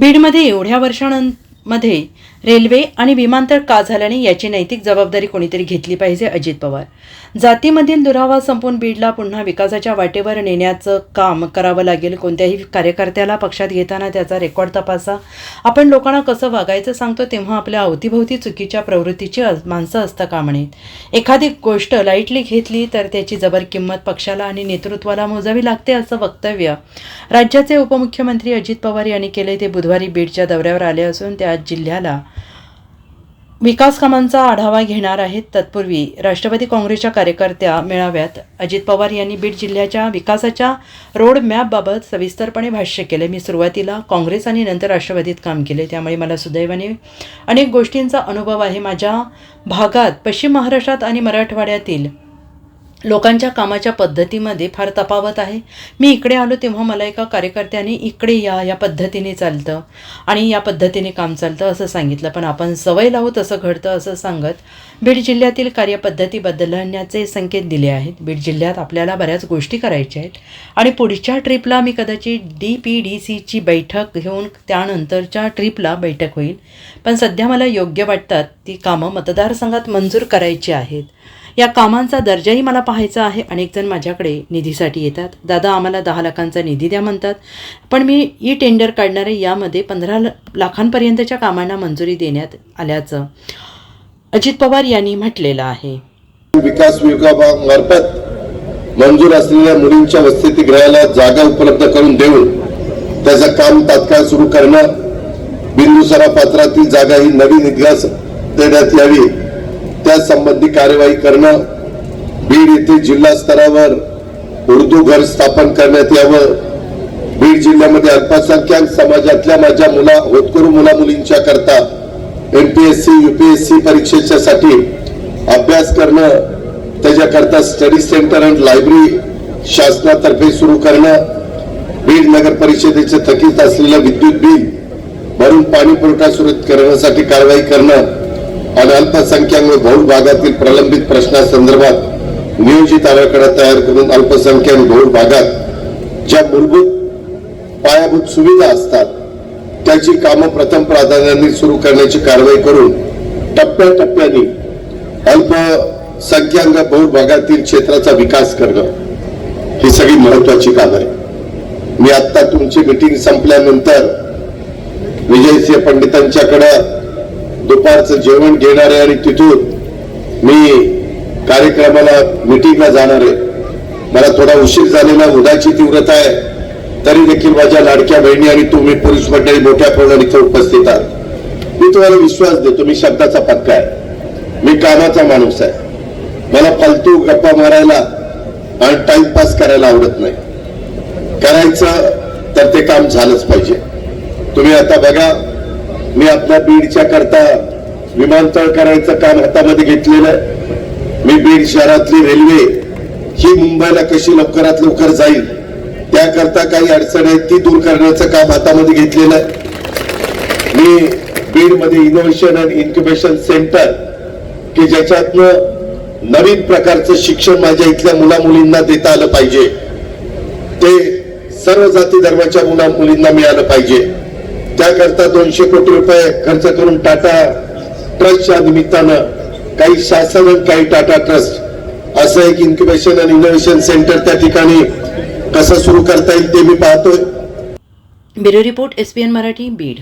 बीडमध्ये एवढ्या वर्षांमध्ये रेल्वे आणि विमानतळ का झाल्याने याची नैतिक जबाबदारी कोणीतरी घेतली पाहिजे अजित पवार. जातीमधील दुरावा संपून बीडला पुन्हा विकासाच्या वाटेवर नेण्याचं काम करावं लागेल कोणत्याही कार्यकर्त्याला पक्षात घेताना त्याचा रेकॉर्ड तपासा. आपण लोकांना कसं वागायचं सांगतो तेव्हा आपल्या अवतीभोवती चुकीच्या प्रवृत्तीची माणसं असता कामा नयेत एखादी गोष्ट लाईटली घेतली तर त्याची जबर किंमत पक्षाला आणि नेतृत्वाला मोजावी लागते असं वक्तव्य. राज्याचे उपमुख्यमंत्री अजित पवार यांनी केले ते बुधवारी बीडच्या दौऱ्यावर आले असून त्या जिल्ह्याला विकास कामांचा आढावा घेणार आहेत तत्पूर्वी राष्ट्रवादी काँग्रेसच्या कार्यकर्त्या मेळाव्यात अजित पवार यांनी बीड जिल्ह्याच्या विकासाच्या रोड मॅपबाबत सविस्तरपणे भाष्य केले. मी सुरुवातीला काँग्रेस आणि नंतर राष्ट्रवादीत काम केले. त्यामुळे मला सुदैवाने अनेक गोष्टींचा अनुभव आहे. माझ्या भागात पश्चिम महाराष्ट्रात आणि मराठवाड्यातील लोकांच्या कामाच्या पद्धतीमध्ये फार तफावत आहे. मी इकडे आलो तेव्हा मला एका कार्यकर्त्याने इकडे या या पद्धतीने चालतं आणि या पद्धतीने काम चालतं असं सांगितलं. पण आपण सवय लावू तसं घडतं असं सांगत बीड जिल्ह्यातील कार्यपद्धती बदलण्याचे संकेत दिले आहेत. बीड जिल्ह्यात आपल्याला बऱ्याच गोष्टी करायच्या आहेत आणि पुढच्या ट्रिपला मी कदाचित डी पी डी सीची बैठक घेऊन त्यानंतरच्या ट्रिपला बैठक होईल. पण सध्या मला योग्य वाटतात ती कामं मतदारसंघात मंजूर करायची आहेत. या कामांचा दर्जाही मला पाहायचा आहे. अनेक जण माझ्याकडे निधीसाठी येतात. दादा आम्हाला दहा लाखांचा निधी द्या म्हणतात. पण मी ई टेंडर काढणारे यामध्ये पंधरा लाखांपर्यंतच्या कामांना मंजुरी देण्यात आल्याचं अजित पवार यांनी म्हटलेलं आहे. विकास विभागामार्फत मंजूर असलेल्या मुलींच्या वसतिगृहाला जागा उपलब्ध करून देऊन त्याचं काम तात्काळ सुरू करणं बिंदुसरा पात्रातील जागा ही नवीन इतिहास देण्यात यावी. त्या संबंधी कार्यवाही करणं बीड येथे जिल्हा स्तरावर उर्दू घर स्थापन करण्यात यावं. बीड जिल्ह्यामध्ये अल्पसंख्याक समाजातल्या माझ्या मुला होतकरू मुला मुलींच्या करता एमपीएससी युपीएससी परीक्षेच्या साठी अभ्यास करणं त्याच्याकरता स्टडी सेंटर अँड लायब्ररी शासनातर्फे सुरू करणं बीड नगर परिषदेचे थकीत असलेलं विद्युत बिल भरून पाणी पुरवठा सुरळीत करण्यासाठी कारवाई करणं आणि अल्पसंख्याक व भागातील प्रलंबित प्रश्नासंदर्भात नियोजित आराखडा तयार करून अल्पसंख्याक बहु भागात ज्या मूलभूत पायाभूत सुविधा असतात त्याची कामं प्रथम प्राधान्याने सुरू करण्याची कारवाई करून टप्प्याटप्प्याने अल्पसंख्याक बहु भागातील क्षेत्राचा विकास करणं ही सगळी महत्वाची कामं आहे मी आता तुमची मिटिंग संपल्यानंतर विजयसिंह पंडितांच्याकडं दुपारचं जेवण घेणार आहे आणि तिथून मी कार्यक्रमाला मिटिंगला जाणार आहे. मला थोडा उशीर झालेला उदाची तीव्रता आहे. तरी देखील माझ्या लाडक्या बहिणी आणि तुम्ही पोलीस मंडळी मोठ्या प्रमाणात इथे उपस्थित आहात. मी तुम्हाला विश्वास देतो मी शब्दाचा पक्का आहे. मी कामाचा माणूस आहे. मला फालतू गप्पा मारायला आणि टाइमपास करायला आवडत नाही. करायचं तर ते काम झालंच पाहिजे. तुम्ही आता बघा मी आपल्या बीडच्या करता विमानतळ करायचं काम हातामध्ये घेतलेलं आहे. मी बीड शहरातली रेल्वे ही मुंबईला कशी लवकरात लवकर जाईल त्याकरता काही अडचण आहेत ती दूर करण्याचं काम हातामध्ये घेतलेलं आहे. मी बीडमध्ये इनोव्हेशन अँड इन्क्युबेशन सेंटर की ज्याच्यातनं नवीन प्रकारचं शिक्षण माझ्या इथल्या मुला मुलींना देता आलं पाहिजे. ते सर्व जाती धर्माच्या मुला मुलींना मिळालं पाहिजे. त्याकरता दोनशे कोटी रुपये खर्च करून टाटा ट्रस्टच्या निमित्तानं काही शासन काही टाटा ट्रस्ट असं एक इन्क्युबेशन आणि इनोव्हेशन सेंटर त्या ठिकाणी कसं सुरू करता येईल ते मी पाहतोय. Bureau report S P N Marathi Beed.